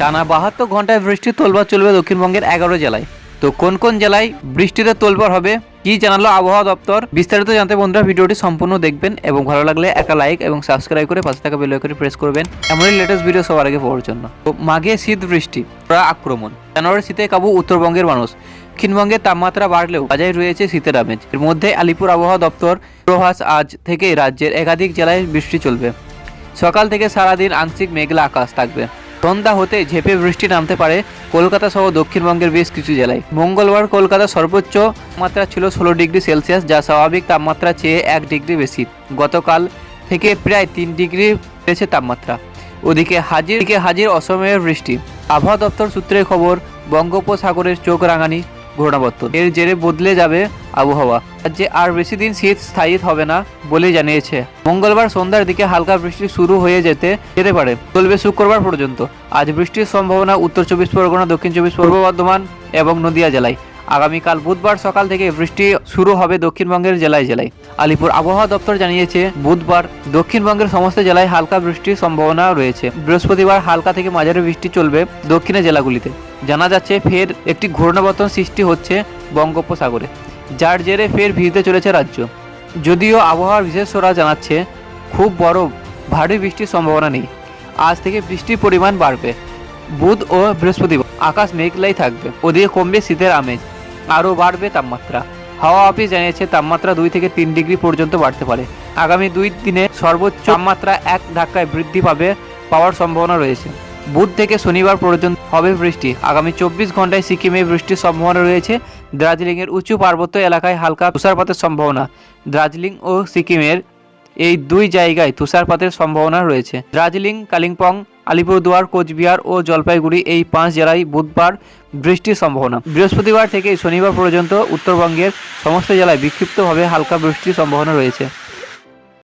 টানা বাহাত্তর ঘন্টায় বৃষ্টির তোলবার চলবে দক্ষিণবঙ্গের এগারো জেলায়। তো কোন কোন জেলায় বৃষ্টিতে তোলবার হবে, কি জানালো আবহাওয়া দপ্তর, বিস্তারিত জানতে বন্ধুরা ভিডিওটি সম্পূর্ণ দেখবেন এবং ভালো লাগলে একটা লাইক এবং সাবস্ক্রাইব করে পাশে থাকা করে প্রেস করবেন। এমনই লেটেস্ট ভিডিও সবার আগে পাওয়ার জন্য। তো মাঘে শীত বৃষ্টি প্রায় আক্রমণ। জানুয়ারি শীতে কাবু উত্তরবঙ্গের মানুষ। দক্ষিণবঙ্গের তাপমাত্রা বাড়লেও বাজারে রয়েছে শীতের আমেজ। এর মধ্যে আলিপুর আবহাওয়া দপ্তর প্রভাস আজ থেকে রাজ্যের একাধিক জেলায় বৃষ্টি চলবে। সকাল থেকে সারাদিন আংশিক মেঘলা আকাশ থাকবে। সন্ধ্যা হতে ঝেপে বৃষ্টি নামতে পারে কলকাতা সহ দক্ষিণবঙ্গের বেশ কিছু জেলায়। মঙ্গলবার কলকাতা সর্বোচ্চ মাত্রা ছিল ষোলো ডিগ্রি সেলসিয়াস, যা স্বাভাবিক তাপমাত্রা চেয়ে এক ডিগ্রি বেশি। গতকাল থেকে প্রায় তিন ডিগ্রি বেড়েছে তাপমাত্রা। ওদিকে হাজির হাজির অসময়ের বৃষ্টি। আবহাওয়া দপ্তর সূত্রে খবর, বঙ্গোপসাগরের চোখ রাঙানি ঘূর্ণাবর্তন এর জেরে বদলে যাবে আবহাওয়া। রাজ্যে আর বেশি দিন শীত স্থায়ী হবে না বলে জানিয়েছে। মঙ্গলবার সন্ধ্যার দিকে হালকা বৃষ্টি শুরু হয়ে যেতে যেতে পারে। চলবে শুক্রবার পর্যন্ত। আজ বৃষ্টির সম্ভাবনা উত্তর চব্বিশ পরগনা, দক্ষিণ চব্বিশ পূর্ব বর্ধমান এবং নদিয়া জেলায়। আগামীকাল বুধবার সকাল থেকে বৃষ্টি শুরু হবে দক্ষিণবঙ্গের জেলায় জেলায়। আলিপুর আবহাওয়া দপ্তর জানিয়েছে, বুধবার দক্ষিণবঙ্গের সমস্ত জেলায় হালকা বৃষ্টির সম্ভাবনা রয়েছে। বৃহস্পতিবার হালকা থেকে মাঝারি বৃষ্টি চলবে দক্ষিণের জেলাগুলিতে। জানা যাচ্ছে, ফের একটি ঘূর্ণাবর্তন সৃষ্টি হচ্ছে বঙ্গোপসাগরে, যার জেরে ফের ভিড়তে চলেছে রাজ্য। যদিও আবহাওয়ার বিশেষজ্ঞরা জানাচ্ছে, খুব বড় ভারী বৃষ্টির সম্ভাবনা নেই। আজ থেকে বৃষ্টির পরিমাণ বাড়বে। বুধ ও বৃহস্পতিবার আকাশ মেঘলাই থাকবে। ওদিকে কমবে শীতের আমেজ। আরও বাড়বে তাপমাত্রা। হাওয়া অফিস জানিয়েছে, তাপমাত্রা দুই থেকে তিন ডিগ্রি পর্যন্ত বাড়তে পারে। আগামী দুই দিনে সর্বোচ্চ তাপমাত্রা এক ধাক্কায় বৃদ্ধি পাবে পাওয়ার সম্ভাবনা রয়েছে। বুধ থেকে শনিবার পর্যন্ত হবে বৃষ্টি। আগামী চব্বিশ ঘন্টায় সিকিমে বৃষ্টির সম্ভাবনা রয়েছে। দার্জিলিংয়ের উঁচু পার্বত্য এলাকায় হালকা তুষারপাতের সম্ভাবনা। দার্জিলিং ও সিকিমের এই দুই জায়গায় তুষারপাতের সম্ভাবনা রয়েছে। দার্জিলিং, কালিম্পং, আলিপুরদুয়ার, কোচবিহার ও জলপাইগুড়ি এই পাঁচ জেলায় বুধবার বৃষ্টির সম্ভাবনা। বৃহস্পতিবার থেকে শনিবার পর্যন্ত উত্তরবঙ্গের সমস্ত জেলায় বিক্ষিপ্তভাবে হালকা বৃষ্টির সম্ভাবনা রয়েছে।